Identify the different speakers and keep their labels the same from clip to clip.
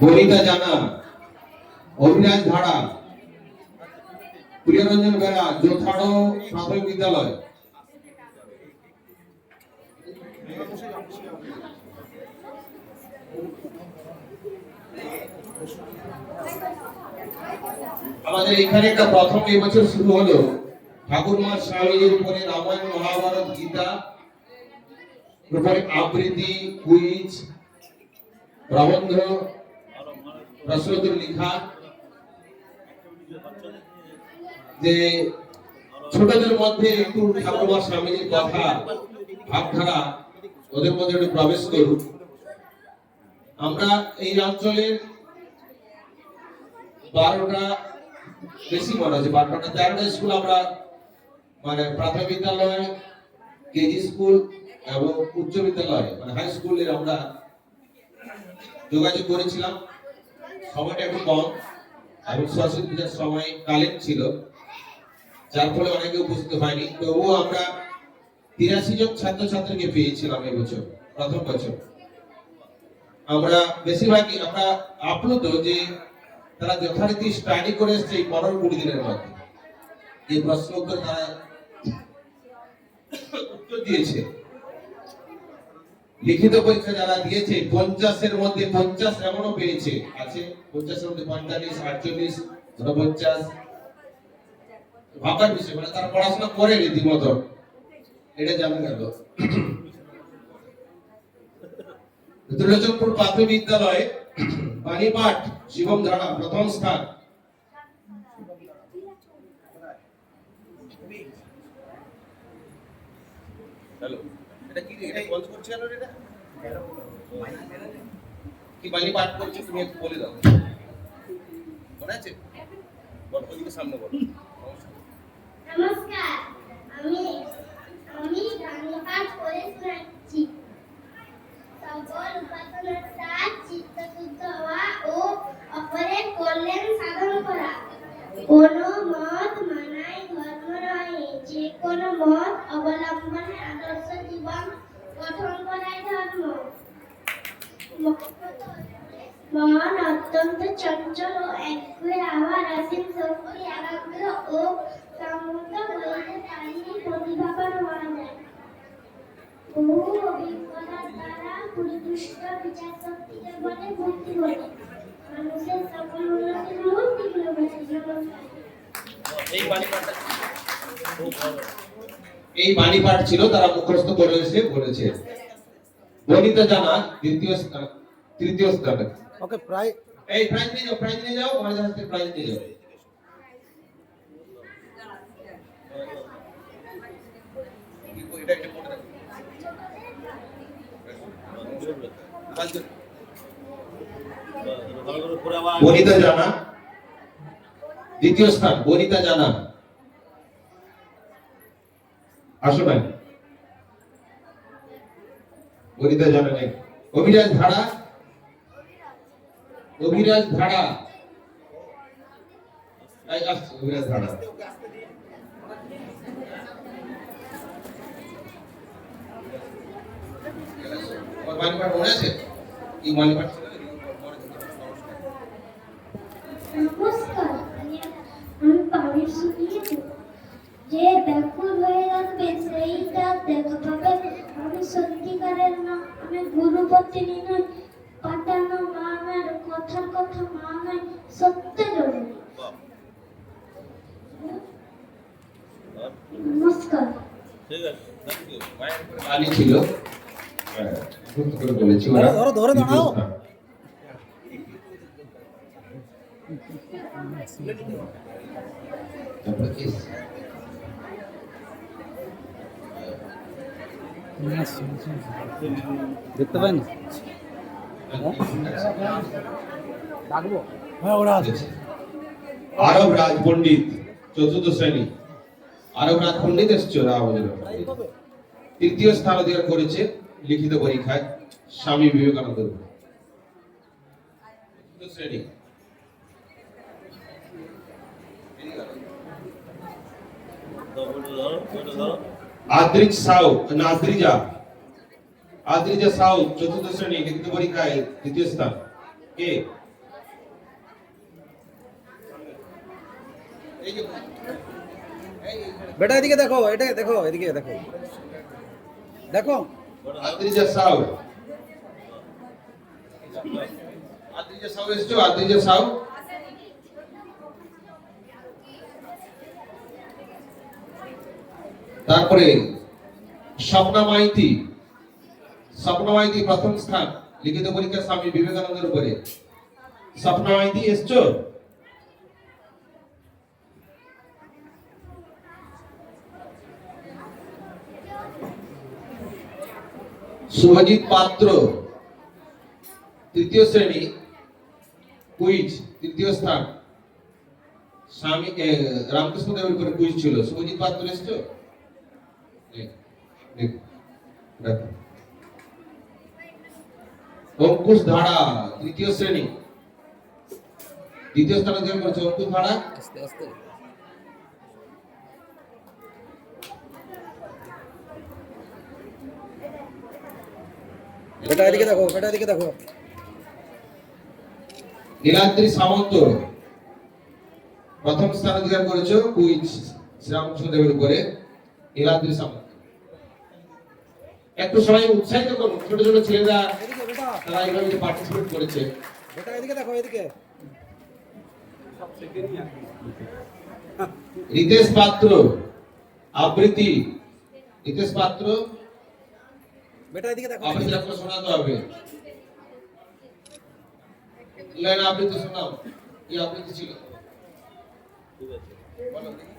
Speaker 1: বনিতা জানা অভিরাজ ধারা প্রিয়রঞ্জন বেড়া যোথাড়ো প্রাথমিক বিদ্যালয়। আমাদের এখানে একটা প্রথম এই বছর শুরু হলো। ঠাকুরমা স্বামীজির উপরে রামায়ণ, মহাভারত, গীতা, উপরে আবৃত্তি, কুইজ প্রবন্ধ প্রশ্নোত্তর লেখা যে ছোটদের মধ্যে একটু ঠাকুরমা স্বামীজির কথা, ভাবধারা ওদের মধ্যে একটু প্রবেশ করুক আমরা এই অঞ্চলের বারোটা বেশি মনে হচ্ছে, বারোটা তেরোটা স্কুল আমরা মানে প্রাথমিক বিদ্যালয়, কেজি স্কুল এবং উচ্চ বিদ্যালয় মানে হাই স্কুলের আমরা যোগাযোগ করেছিলাম। সময়টা একটু কম। এবং সরস্বতী পূজার সময় কালীন ছিল। যার ফলে অনেকে উপস্থিত হয়নি। তবুও আমরা তিরাশি জন ছাত্রছাত্রীকে পেয়েছিলাম এবছর, প্রথম বছর। আমরা বেশিরভাগই, আমরা আপ্লুত যে তারা যথারীতি স্টাডি করে এসছে এই পনেরো কুড়ি দিনের মধ্যে। যে প্রশ্ন উত্তর তারা উত্তর দিয়েছে। লিখিত পরীক্ষা যারা দিয়েছে, পঞ্চাশের মধ্যে পঞ্চাশ এমনও পেয়েছে। আছে? পঞ্চাশের মধ্যে পঁয়তাল্লিশ, আটচল্লিশ, উনপঞ্চাশ। ভাবার বিষয় মানে তারা পড়াশোনা করে রীতিমতো। এটা জানা গেল। ত্রিলোচনপুর প্রাথমিক বিদ্যালয়ে বাণীপাঠ শিবম ধারা, প্রথম স্থান হ্যালো এটা কি এটা বন্ধ করছে কেন এটা? কি বাণী পাঠ করছে তুমি একটু বলে দাও। মনে আছে? বল, ওদিকে সামনে বল।
Speaker 2: নমস্কার, আমি আমি বাংলা পাঠ করে শোনাচ্ছি। সকল উপাসনার সাথ চিত্তশুদ্ধ হওয়া ও অপরের কল্যাণ সাধন করা। কোন মত মানায় ধর্ম নয়, যে কোন মত অবলম্বনে আদর্শ জীবন গঠন করাই ধর্ম মন অত্যন্ত চঞ্চল ও একগুয়ে আবার আসীন শক্তি একাগ্র ও সমুদ্র হইতে পারিনি প্রতিভাবান হওয়া যায় বহু অভিজ্ঞতার দ্বারা পরিপুষ্ট বিচার শক্তিকে বলে বুদ্ধি বলে মানুষের সকল উন্নতির মূর্তিগুলো বলে নমস্কার
Speaker 1: এই বাণী পাঠটা এই বাণী পাঠ ছিল তারা মুখস্থ করে এসে বলেছে। বনিতা জানা দ্বিতীয় স্থান তৃতীয় স্থান
Speaker 3: ওকে প্রায়
Speaker 1: এই প্রাইজ নিয়ে যাও প্রাইজ নিয়ে যাও মহারাজ হাতে প্রাইজ নিয়ে যাও। এটা একটা পড়ে রাখো। বনিতা জানা দ্বিতীয় স্থান বনিতা জানা আসো বনিতা জানা অভিরাজ ধারা? অভিরাজ ধারা? অভিরাজ ধারা। মালিপাট মনে আছে? কি মালিপাট ছিল
Speaker 2: নমস্কার আমি পানি শুনিয়ে দেব। যে ব্যাকুল হয়ে রাখবে সেইটা দেখা পাবে আমি সত্যিকারের না আমি গুরুপতিনী নই পাঠানো মামের কথার কথা মামের সত্যের জন্য নমস্কার।
Speaker 4: ঠিক আছে থ্যাংক ইউ
Speaker 1: ছিল। বলেছি ওরা
Speaker 3: ধরো, ধরো, দাঁড়াও।
Speaker 1: তারপরে
Speaker 3: দেখতে পাই না ডাকবো? হ্যাঁ ওরা আছে।
Speaker 1: আরব রাজ পণ্ডিত চতুর্থ শ্রেণি। আরব রাজ পণ্ডিত এসছে ওরা আমাদের তৃতীয় স্থান অধিকার করেছে লিখিত পরীক্ষায় স্বামী বিবেকানন্দ। শ্রেণি।
Speaker 4: ধরো ধরো आद्रिज
Speaker 1: साउथ नाद्रिजा आद्रिजा. साउथ चतुर्थ श्रेणी किती परीक्षा है द्वितीय स्थान के बेटा
Speaker 3: इधर देखो इधर देखो इधर के देखो देखो
Speaker 1: आद्रिजा साउथ आद्रिजा साउथ সাউ এসছো आद्रिजा साउथ তারপরে স্বপ্না মাইতি স্বপ্না মাইতি প্রথম স্থান, লিখিত পরীক্ষা স্বামী বিবেকানন্দের উপরে। স্বপ্না মাইতি এসছো? শুভজিৎ পাত্র, তৃতীয় শ্রেণি, কুইজ, তৃতীয় স্থান। স্বামী রামকৃষ্ণ দেবের উপরে কুইজ ছিল। শুভজিৎ পাত্র এসছো। অঙ্কুশ ধারা তৃতীয় শ্রেণি। দ্বিতীয় স্থানে অধিকার করেছে অঙ্কুশ ধারা।
Speaker 3: আস্তে আস্তে। বেটা এদিকে দেখো বেটা এদিকে দেখো।
Speaker 1: নীলাদ্রি সামন্ত। প্রথম স্থান অধিকার করেছে কুইজ শ্রীরামকৃষ্ণ দেবের উপরে। নীলাদ্রি সামন্ত। একটু সবাই উৎসাহিত করুন। ছোট ছোট ছেলেরা তারা এইভাবে পার্টিসিপেট করেছে।
Speaker 3: বেটা এদিকে দেখো এদিকে।
Speaker 1: রিতেশ পাত্র আবৃত্তি। রিতেশ পাত্র
Speaker 3: বেটা এদিকে দেখো।
Speaker 1: আবৃত্তি আপনার শোনাতে হবে। লাইন আবৃত্তি শোনাও। কি আবৃত্তি ছিল। বলো। দেখি।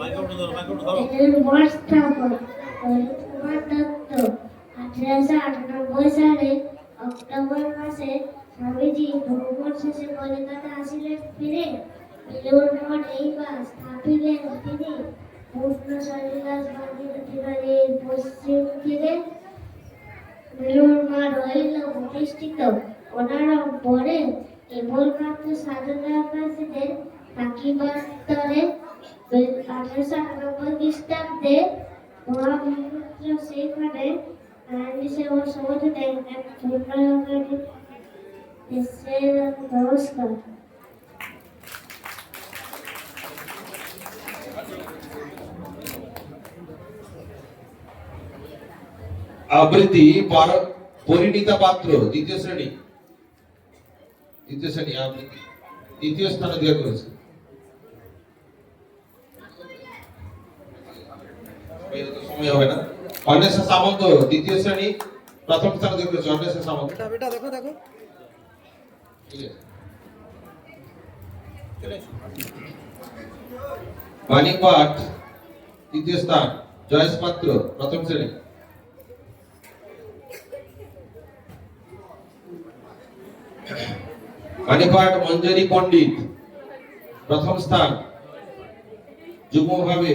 Speaker 4: মাইক্রোফোন ধরো মাইক্রোফোন ধরো
Speaker 2: স্থাপন কুমার দত্ত আঠারোশো আটানব্বই সালে অক্টোবর মাসে স্বামীজি ভ্রমণ শেষে কলিকাতা আসিলেন ফিরে। মিলন মঠ এইবার স্থাপিলেন তিনি। পূর্ণ শৈলাস বাড়ির পশ্চিম তীরে। মিলন মঠ রইল প্রতিষ্ঠিত। ওনার পরে কেবলমাত্র সাধনা কাশীদের থাকিবাস্তরে আঠারোশো আটানব্বই খ্রিস্টাব্দে মহাপুত্র
Speaker 1: আবৃত্তি পার- পরিণীতা পাত্র দ্বিতীয় শ্রেণি। দ্বিতীয় শ্রেণি আবৃত্তি। দ্বিতীয় স্থান অধিকার করেছে। সময় হবে না। অন্বেষা সামন্ত দ্বিতীয় শ্রেণি প্রথম স্থান অন্বেষা সামন্ত।
Speaker 3: দেখো দেখো।
Speaker 1: বাণী পাঠ তৃতীয় স্থান জয়েশ পাত্র প্রথম শ্রেণি। বাণী পাঠ মঞ্জরি পণ্ডিত প্রথম স্থান যুগ্মভাবে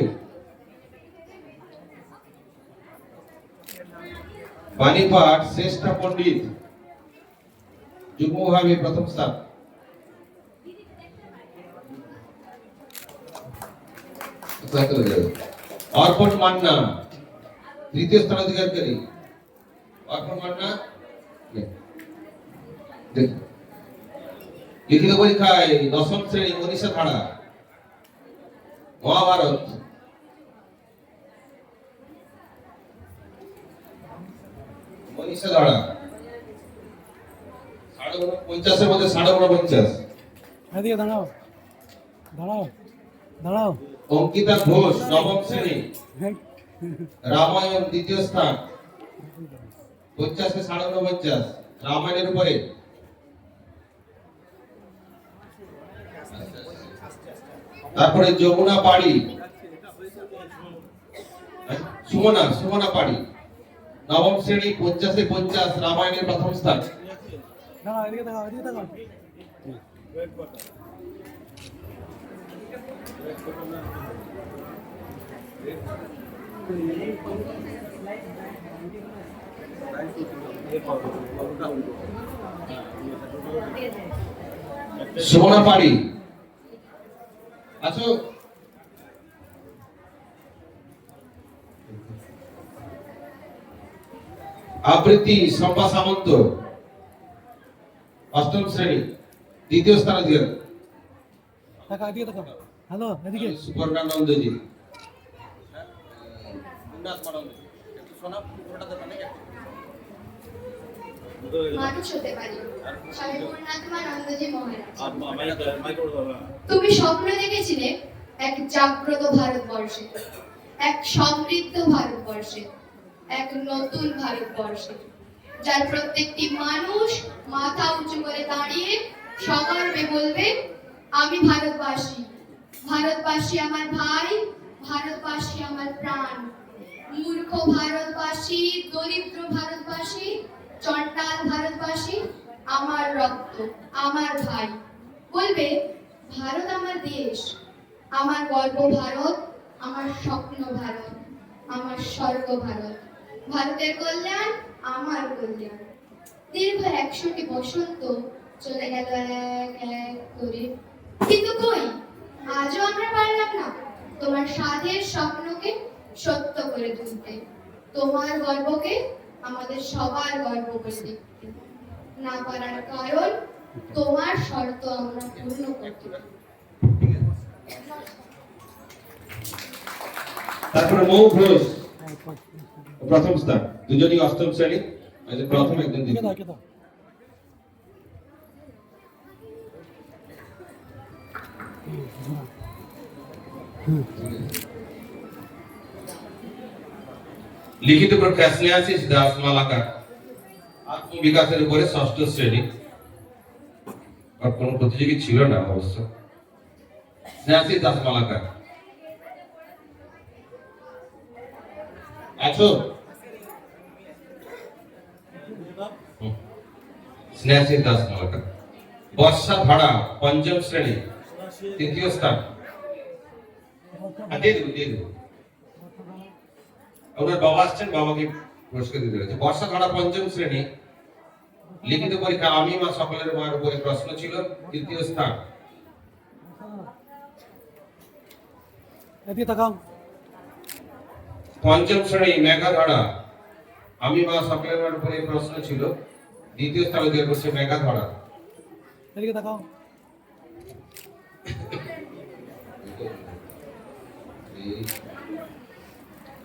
Speaker 1: বাণী পাঠ শ্রেষ্ঠ পণ্ডিত যুগ্মভাবে প্রথম স্থান। অর্পণ মান্না তৃতীয় স্থান অধিকারী অর্পণ মান্না? লিখিত পরীক্ষায় দশম শ্রেণি মনীষা ধারা, মহাভারত। সাড়ে পঞ্চাশের মধ্যে সাড়ে পঞ্চাশ।
Speaker 3: এদিকে দাঁড়াও। দাঁড়াও। দাঁড়াও।
Speaker 1: অঙ্কিতা ঘোষ নবম শ্রেণি। রামায়ণ দ্বিতীয় স্থান। পঞ্চাশে সাড়ে উনপঞ্চাশ রামায়ণের উপরে। তারপরে যমুনা পাড়ি। সুমনা সুমনা পাড়ি। নবম শ্রেণি পঞ্চাশে পঞ্চাশ রামায়ণের প্রথম স্থান। সুমনা পাড়ি আছো আবৃত্তি সম্পা সামন্ত অষ্টম শ্রেণি দ্বিতীয় স্থান অধিকার
Speaker 5: হ্যালো এদিকে।
Speaker 6: তুমি স্বপ্ন দেখেছিলে এক জাগ্রত ভারতবর্ষে। এক সমৃদ্ধ ভারতবর্ষে। এক নতুন ভারতবর্ষে, যার প্রত্যেকটি মানুষ মাথা উঁচু করে দাঁড়িয়ে সগর্বে বলবে, আমি ভারতবাসী। ভারতবাসী আমার ভাই, ভারতবাসী আমার প্রাণ। মূর্খ ভারতবাসী, দরিদ্র ভারতবাসী চন্ডাল ভারতবাসী, আমার রক্ত, আমার ভাই। বলবে, ভারত আমার দেশ, আমার গর্ব ভারত, আমার স্বপ্ন ভারত, আমার স্বর্গ ভারত। ভারতের কল্যাণ, আমার কল্যাণ। দীর্ঘ একশোটি বসন্ত চলে গেল এক এক করে। কিন্তু কই? আজও আমরা পারলাম না। তোমার সাধের স্বপ্নকে সত্য করে তুলতে। তোমার গর্বকে আমাদের সবার গর্ব করে দেখতে। না পারার কারণ তোমার শর্ত আমরা পূর্ণ করতে
Speaker 1: তারপরে মৌ ঘোষ প্রথম স্থান। দুজনই অষ্টম শ্রেণি। প্রথম একজন দ্বিতীয় লিখিত পরীক্ষা স্নেহাশিস দাস মালাকার। আত্মবিকাশের উপরে ষষ্ঠ শ্রেণি। আর কোনো প্রতিযোগী ছিল না অবশ্য। স্নেহাশিস দাস মালাকার। আছো স্নেহাশিস দাস মালাকার বর্ষা ভাড়া পঞ্চম শ্রেণি তৃতীয় স্থান। দিয়ে দেবো দিয়ে দেবো। ওনার বাবা আসছেন বাবাকে পুরস্কার দিতে বর্ষা ধারা পঞ্চম শ্রেণি লিখিত পরীক্ষা আমি মা সকলের মায়ের উপরে প্রশ্ন ছিল তৃতীয় স্থান। পঞ্চম শ্রেণি মেঘাধারা আমি মা সকলের মায়ের উপরে প্রশ্ন ছিল দ্বিতীয় স্থান অধিকার করছে মেঘাধারা
Speaker 5: এদিকে তাকাও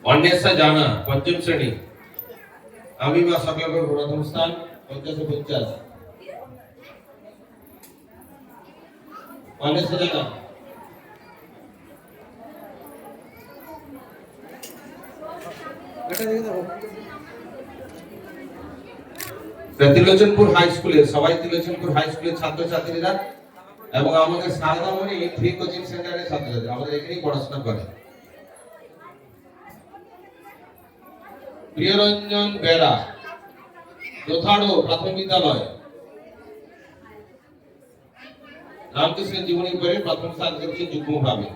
Speaker 1: অন্বেষা জানা পঞ্চম শ্রেণি আমি মা সকলের উপরে প্রথম স্থান পঞ্চাশে পঞ্চাশ অন্বেষা জানা
Speaker 3: এটা এদিকে দেখো
Speaker 1: ত্রিলোচনপুর হাই স্কুলের সবাই ত্রিলোচনপুর হাই স্কুলের ছাত্রছাত্রীরা এবং আমাদের সারদামণি ফ্রি কোচিং সেন্টারের ছাত্রছাত্রী, আমাদের এখানেই পড়াশোনা করে। প্রিয়রঞ্জন বেরা যথাড়ো প্রাথমিক বিদ্যালয়। রামকৃষ্ণের জীবনী পড়ে প্রথম স্থান করেছে যুগ্মভাবে।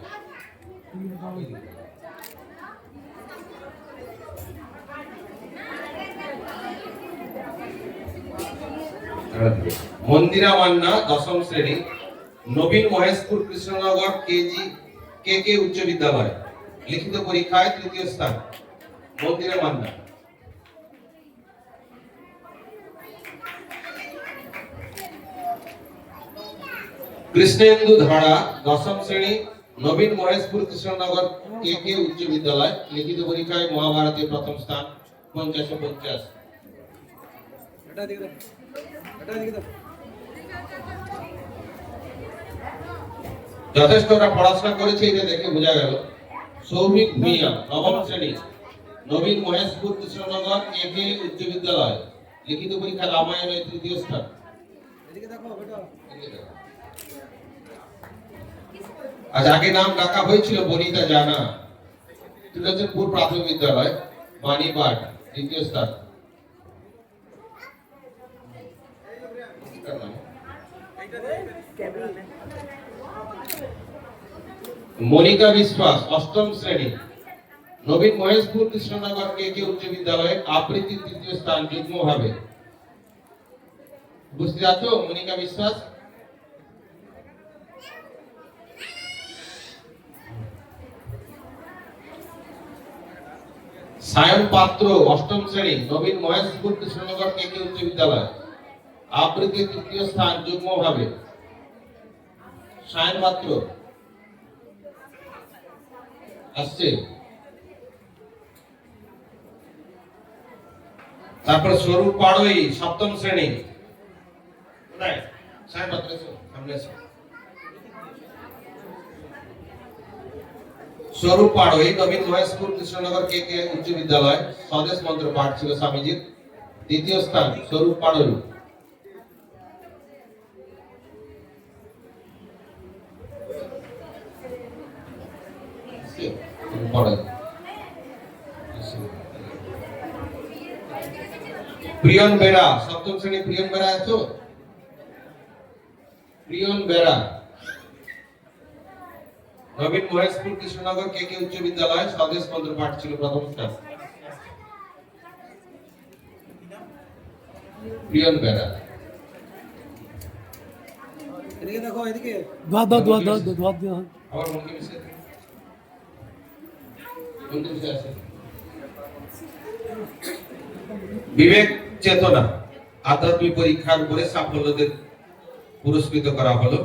Speaker 1: মন্দিরা মান্না, দশম শ্রেণি, নবীন Maheshpur, Krishnanagar, KG K K উচ্চ বিদ্যালয়, লিখিত পরীক্ষায় তৃতীয় স্থান। মন্দিরা মান্না। কৃষ্ণেন্দু ধারা, দশম শ্রেণি, নবীন মহেশপুর, কৃষ্ণনগর কে কে উচ্চ বিদ্যালয়, লিখিত পরীক্ষায় মহাভারতে প্রথম স্থান, পঞ্চাশ পঞ্চাশ। যথেষ্ট ওরা পড়াশোনা করেছে এটা দেখে বোঝা গেল। নবম শ্রেণি নবীন মহেশপুর কৃষ্ণনগর একে উচ্চ বিদ্যালয় লিখিত পরীক্ষা রামায়ণের তৃতীয় স্থান। আজ আগে নাম ডাকা হয়েছিল বনিতা জানা। ত্রিলোচনপুর প্রাথমিক বিদ্যালয় বাণীপাট দ্বিতীয় স্থান এটার নাম? মনিকা বিশ্বাস, অষ্টম শ্রেণি। নবীন মহেশপুর কৃষ্ণনগর কে কে উচ্চ বিদ্যালয়ে আবৃত্তি তৃতীয় স্থান যুগ্ম ভাবে বুঝতে যাচ্ছ, মনিকা বিশ্বাস? সায়ন পাত্র, অষ্টম শ্রেণি, নবীন মহেশপুর কৃষ্ণনগর কে কে উচ্চ বিদ্যালয়। আবৃত্তি তৃতীয় স্থান যুগ্ম ভাবে। সায়ন মাত্র। আসছে। তারপরে স্বরূপ পাড়ই সপ্তম শ্রেণি। কোথায়? সায়ন স্বরূপ পাড়ই নবীন মহেশপুর কৃষ্ণনগর কে কে উচ্চ বিদ্যালয়, স্বদেশ মন্ত্র পাঠ ছিল স্বামীজির। দ্বিতীয় স্থান স্বরূপ পাড়ই। পড়াই প্রিয়ন বেরা সপ্তম শ্রেণি প্রিয়ন বেরা আছো প্রিয়ন বেরা নবীন মহেশপুর কৃষ্ণনগর কে কে উচ্চ বিদ্যালয় স্বদেশ মন্ত্র পাঠ ছিল প্রথম স্থান প্রিয়ন বেরা
Speaker 3: এদিকে দেখো এদিকে।
Speaker 5: দোয়া দাও দোয়া দাও দোয়া দাও
Speaker 1: আবার মনকে মিশে মনকে মিশে আছে বিবেক চেতনা আধ্যাত্মিক পরীক্ষার উপরে সাফল্যদের পুরস্কৃত করা হলো।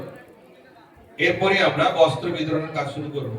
Speaker 1: এরপরে আমরা বস্ত্র বিতরণের কাজ শুরু করব।